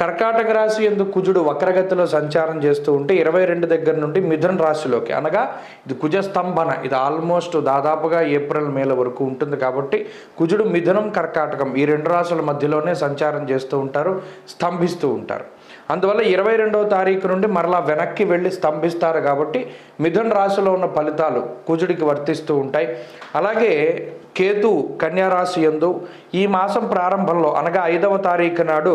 కర్కాటక రాశి ఎందుకు కుజుడు వక్రగతిలో సంచారం చేస్తూ ఉంటే ఇరవై రెండు దగ్గర నుండి మిథున రాశిలోకి. అనగా ఇది కుజ స్తంభన. ఇది ఆల్మోస్ట్ దాదాపుగా ఏప్రిల్ మేల వరకు ఉంటుంది కాబట్టి కుజుడు మిథునం కర్కాటకం ఈ రెండు రాశుల మధ్యలోనే సంచారం చేస్తూ ఉంటారు స్తంభిస్తూ ఉంటారు. అందువల్ల ఇరవై రెండవ తారీఖు నుండి మరలా వెనక్కి వెళ్ళి స్తంభిస్తారు కాబట్టి మిథున రాశిలో ఉన్న ఫలితాలు కుజుడికి వర్తిస్తూ ఉంటాయి. అలాగే కేతు కన్యారాశి ఎందు ఈ మాసం ప్రారంభంలో అనగా ఐదవ తారీఖు నాడు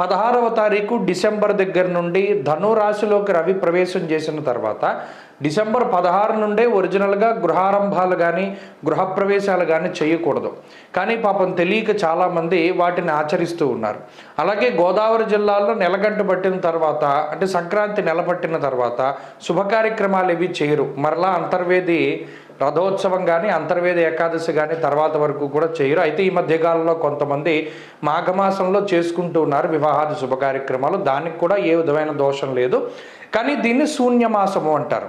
పదహారవ తారీఖు డిసెంబర్ దగ్గర నుండి ధనురాశిలోకి రవి ప్రవేశం చేసిన తర్వాత డిసెంబర్ పదహారు నుండే ఒరిజినల్గా గృహారంభాలు కానీ గృహప్రవేశాలు కానీ చేయకూడదు. కానీ పాపం తెలియక చాలామంది వాటిని ఆచరిస్తూ ఉన్నారు. అలాగే గోదావరి జిల్లాలో నెలగంట పట్టిన తర్వాత అంటే సంక్రాంతి నెల పట్టిన తర్వాత శుభ కార్యక్రమాలు ఇవి చేయరు. మరలా అంతర్వేది రథోత్సవం కానీ అంతర్వేద ఏకాదశి కానీ తర్వాత వరకు కూడా చేయరు. అయితే ఈ మధ్యకాలంలో కొంతమంది మాఘమాసంలో చేసుకుంటూ ఉన్నారు వివాహాది శుభ కార్యక్రమాలు. దానికి కూడా ఏ విధమైన దోషం లేదు. కానీ దీన్ని శూన్యమాసము అంటారు.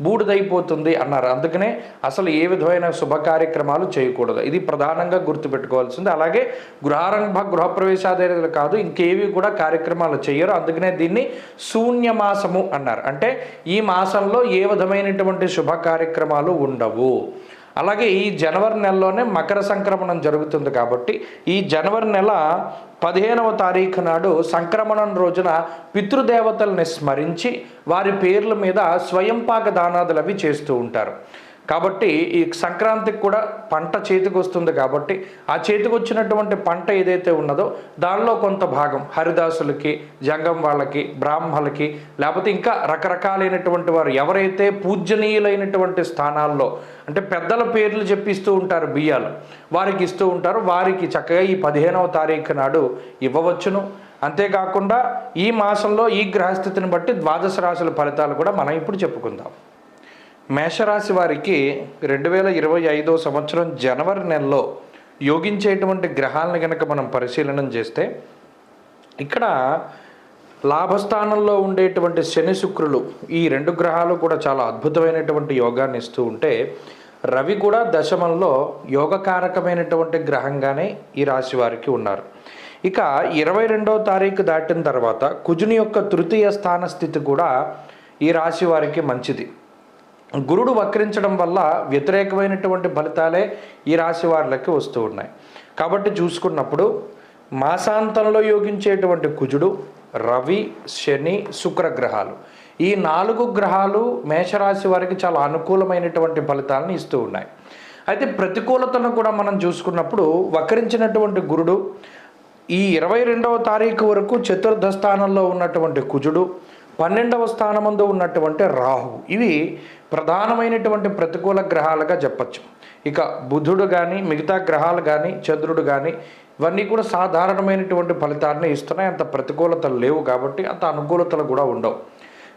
బూడిదైపోతుంది అన్నారు. అందుకనే అసలు ఏ విధమైన శుభ కార్యక్రమాలు చేయకూడదు. ఇది ప్రధానంగా గుర్తుపెట్టుకోవాల్సింది. అలాగే గృహారంభ గృహప్రవేశాదేలు కాదు ఇంకేవి కూడా కార్యక్రమాలు చేయరు. అందుకనే దీన్ని శూన్య మాసము అన్నారు. అంటే ఈ మాసంలో ఏ విధమైనటువంటి శుభ కార్యక్రమాలు ఉండవు. అలాగే ఈ జనవరి నెలలోనే మకర సంక్రమణం జరుగుతుంది కాబట్టి ఈ జనవరి నెల పదిహేనవ తారీఖు నాడు సంక్రమణం రోజున పితృదేవతల్ని స్మరించి వారి పేర్ల మీద స్వయంపాక దానాదులు అవి చేస్తూ ఉంటారు. కాబట్టి ఈ సంక్రాంతికి కూడా పంట చేతికి వస్తుంది కాబట్టి ఆ చేతికి వచ్చినటువంటి పంట ఏదైతే ఉన్నదో దానిలో కొంత భాగం హరిదాసులకి జంగం వాళ్ళకి బ్రాహ్మలకి లేకపోతే ఇంకా రకరకాలైనటువంటి వారు ఎవరైతే పూజనీయులైనటువంటి స్థానాల్లో అంటే పెద్దల పేర్లు చెప్పిస్తూ ఉంటారు బియ్యాలు వారికి ఇస్తూ ఉంటారు వారికి చక్కగా ఈ పదిహేనవ తారీఖు నాడు ఇవ్వవచ్చును. అంతేకాకుండా ఈ మాసంలో ఈ గ్రహస్థితిని బట్టి ద్వాదశ రాశుల ఫలితాలు కూడా మనం ఇప్పుడు చెప్పుకుందాం. మేషరాశి వారికి రెండు వేల ఇరవై ఐదో సంవత్సరం జనవరి నెలలో యోగించేటువంటి గ్రహాలను కనుక మనం పరిశీలనం చేస్తే ఇక్కడ లాభస్థానంలో ఉండేటువంటి శని శుక్రులు ఈ రెండు గ్రహాలు కూడా చాలా అద్భుతమైనటువంటి యోగాన్ని ఇస్తూ ఉంటే రవి కూడా దశమంలో యోగకారకమైనటువంటి గ్రహంగానే ఈ రాశి వారికి ఉన్నారు. ఇక ఇరవై రెండవ తారీఖు దాటిన తర్వాత కుజుని యొక్క తృతీయ స్థాన స్థితి కూడా ఈ రాశి వారికి మంచిది. గురుడు వక్రించడం వల్ల వ్యతిరేకమైనటువంటి ఫలితాలే ఈ రాశి వారికి వస్తూ ఉన్నాయి. కాబట్టి చూసుకున్నప్పుడు మాసాంతంలో యోగించేటువంటి కుజుడు రవి శని శుక్ర గ్రహాలు. ఈ నాలుగు గ్రహాలు మేషరాశి వారికి చాలా అనుకూలమైనటువంటి ఫలితాలను ఇస్తూ ఉన్నాయి. అయితే ప్రతికూలతను కూడా మనం చూసుకున్నప్పుడు వక్రించినటువంటి గురుడు ఈ ఇరవై రెండవ తారీఖు వరకు చతుర్థ స్థానంలో ఉన్నటువంటి కుజుడు పన్నెండవ స్థానమందు ఉన్నటువంటి రాహు. ఇవి ప్రధానమైనటువంటి ప్రతికూల గ్రహాలుగా చెప్పచ్చు. ఇక బుధుడు కానీ మిగతా గ్రహాలు కానీ చంద్రుడు కానీ ఇవన్నీ కూడా సాధారణమైనటువంటి ఫలితాన్ని ఇస్తున్నాయి. అంత ప్రతికూలతలు లేవు కాబట్టి అంత అనుకూలతలు కూడా ఉండవు.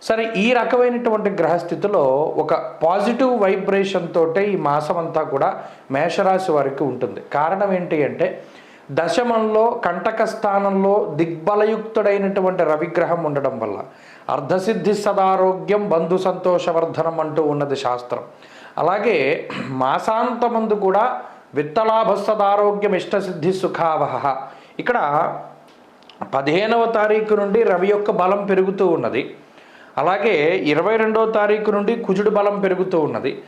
సరే ఈ రకమైనటువంటి గ్రహస్థితిలో ఒక పాజిటివ్ వైబ్రేషన్ తోటే ఈ మాసం అంతా కూడా మేషరాశి వారికి ఉంటుంది. కారణం ఏంటి అంటే దశమంలో కంటక స్థానంలో దిగ్బలయుక్తుడైనటువంటి రవిగ్రహం ఉండడం వల్ల. అర్ధసిద్ధి సదారోగ్యం బంధు సంతోషవర్ధనం అంటూ ఉన్నది శాస్త్రం. అలాగే మాసాంతమందు కూడా విత్తలాభ సదారోగ్యం ఇష్టసిద్ధి సుఖావహ. ఇక్కడ పదిహేనవ తారీఖు నుండి రవి యొక్క బలం పెరుగుతూ ఉన్నది. అలాగే ఇరవై రెండవ తారీఖు నుండి కుజుడు బలం పెరుగుతూ ఉన్నది.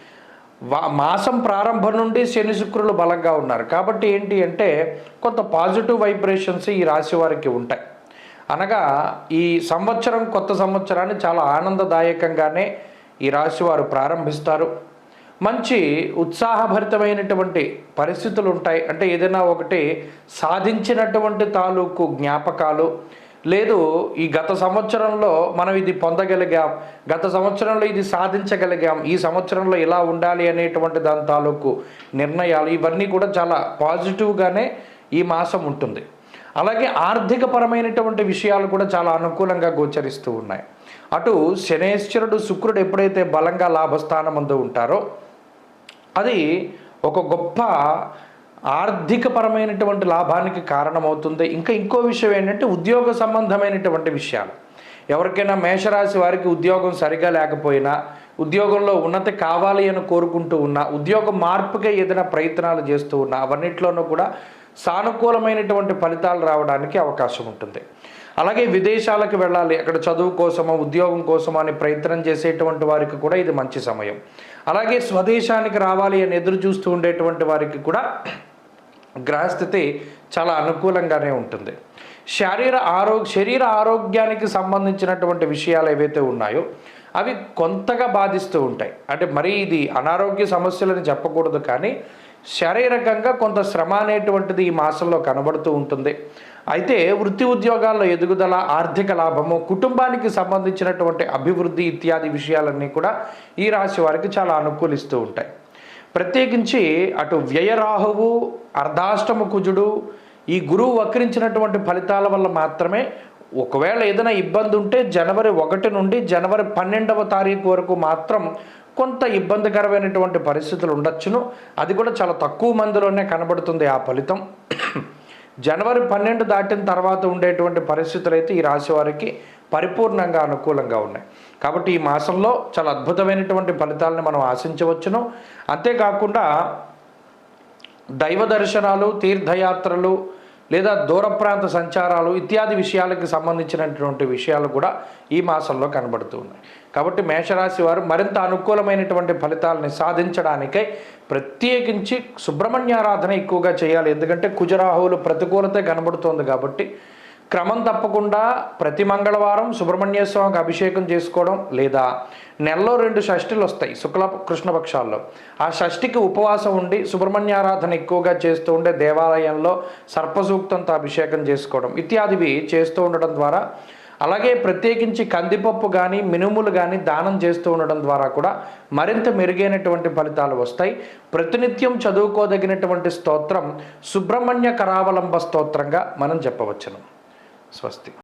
వా మాసం ప్రారంభం నుండి శని శుక్రులు బలంగా ఉన్నారు. కాబట్టి ఏంటి అంటే కొంత పాజిటివ్ వైబ్రేషన్స్ ఈ రాశి వారికి ఉంటాయి. అనగా ఈ సంవత్సరం కొత్త సంవత్సరాన్ని చాలా ఆనందదాయకంగానే ఈ రాశి వారు ప్రారంభిస్తారు. మంచి ఉత్సాహభరితమైనటువంటి పరిస్థితులు ఉంటాయి అంటే ఏదైనా ఒకటి సాధించినటువంటి తాలూకు జ్ఞాపకాలు లేదు ఈ గత సంవత్సరంలో మనం ఇది పొందగలిగాం గత సంవత్సరంలో ఇది సాధించగలిగాం ఈ సంవత్సరంలో ఇలా ఉండాలి అనేటువంటి దాని తాలూకు నిర్ణయాలు ఇవన్నీ కూడా చాలా పాజిటివ్గానే ఈ మాసం ఉంటుంది. అలాగే ఆర్థికపరమైనటువంటి విషయాలు కూడా చాలా అనుకూలంగా గోచరిస్తూ ఉన్నాయి. అటు శనేశ్వరుడు శుక్రుడు ఎప్పుడైతే బలంగా లాభస్థానం అందు ఉంటారో అది ఒక గొప్ప ఆర్థికపరమైనటువంటి లాభానికి కారణమవుతుంది. ఇంకా ఇంకో విషయం ఏంటంటే ఉద్యోగ సంబంధమైనటువంటి విషయాలు. ఎవరికైనా మేషరాశి వారికి ఉద్యోగం సరిగా లేకపోయినా ఉద్యోగంలో ఉన్నతి కావాలి అని కోరుకుంటూ ఉన్నా ఉద్యోగ మార్పుగా ఏదైనా ప్రయత్నాలు చేస్తూ ఉన్నా అవన్నిట్లోనూ కూడా సానుకూలమైనటువంటి ఫలితాలు రావడానికి అవకాశం ఉంటుంది. అలాగే విదేశాలకు వెళ్ళాలి అక్కడ చదువు కోసమో ఉద్యోగం కోసమో అని ప్రయత్నం చేసేటువంటి వారికి కూడా ఇది మంచి సమయం. అలాగే స్వదేశానికి రావాలి అని ఎదురు చూస్తూ ఉండేటువంటి వారికి కూడా గ్రహస్థితి చాలా అనుకూలంగానే ఉంటుంది. శరీర ఆరోగ్య శరీర ఆరోగ్యానికి సంబంధించినటువంటి విషయాలు ఏవైతే ఉన్నాయో అవి కొంతగా బాధిస్తూ ఉంటాయి. అంటే మరీ ఇది అనారోగ్య సమస్యలని చెప్పకూడదు కానీ శారీరకంగా కొంత శ్రమ అనేటువంటిది ఈ మాసంలో కనబడుతూ ఉంటుంది. అయితే వృత్తి ఉద్యోగాల్లో ఎదుగుదల ఆర్థిక లాభము కుటుంబానికి సంబంధించినటువంటి అభివృద్ధి ఇత్యాది విషయాలన్నీ కూడా ఈ రాశి వారికి చాలా అనుకూలిస్తూ ఉంటాయి. ప్రత్యేకించి అటు వ్యయరాహువు అర్ధాష్టమ కుజుడు ఈ గురువు వక్రించినటువంటి ఫలితాల వల్ల మాత్రమే ఒకవేళ ఏదైనా ఇబ్బంది ఉంటే జనవరి ఒకటి నుండి జనవరి పన్నెండవ తారీఖు వరకు మాత్రం కొంత ఇబ్బందికరమైనటువంటి పరిస్థితులు ఉండొచ్చును. అది కూడా చాలా తక్కువ మందిలోనే కనబడుతుంది ఆ ఫలితం. జనవరి పన్నెండు దాటిన తర్వాత ఉండేటువంటి పరిస్థితులు అయితే ఈ రాశి వారికి పరిపూర్ణంగా అనుకూలంగా ఉన్నాయి. కాబట్టి ఈ మాసంలో చాలా అద్భుతమైనటువంటి ఫలితాలను మనం ఆశించవచ్చును. అంతేకాకుండా దైవ దర్శనాలు తీర్థయాత్రలు లేదా దూర ప్రాంత సంచారాలు ఇత్యాది విషయాలకు సంబంధించినటువంటి విషయాలు కూడా ఈ మాసంలో కనబడుతూ ఉన్నాయి. కాబట్టి మేషరాశి వారు మరింత అనుకూలమైనటువంటి ఫలితాలని సాధించడానికై ప్రత్యేకించి సుబ్రహ్మణ్యారాధన ఎక్కువగా చేయాలి. ఎందుకంటే కుజరాహువులు ప్రతికూలత కనబడుతోంది కాబట్టి క్రమం తప్పకుండా ప్రతి మంగళవారం సుబ్రహ్మణ్య స్వామికి అభిషేకం చేసుకోవడం లేదా నెలలో రెండు షష్ఠులు వస్తాయి శుక్ల కృష్ణపక్షాల్లో. ఆ షష్ఠికి ఉపవాసం ఉండి సుబ్రహ్మణ్యారాధన ఎక్కువగా చేస్తూ ఉండే దేవాలయంలో సర్పసూక్తంతో అభిషేకం చేసుకోవడం ఇత్యాదివి చేస్తూ ఉండడం ద్వారా అలాగే ప్రత్యేకించి కందిపప్పు కానీ మినుములు కానీ దానం చేస్తూ ఉండడం ద్వారా కూడా మరింత మెరుగైనటువంటి ఫలితాలు వస్తాయి. ప్రతినిత్యం చదువుకోదగినటువంటి స్తోత్రం సుబ్రహ్మణ్య కరావలంబ స్తోత్రంగా మనం చెప్పవచ్చును. స్వస్తి.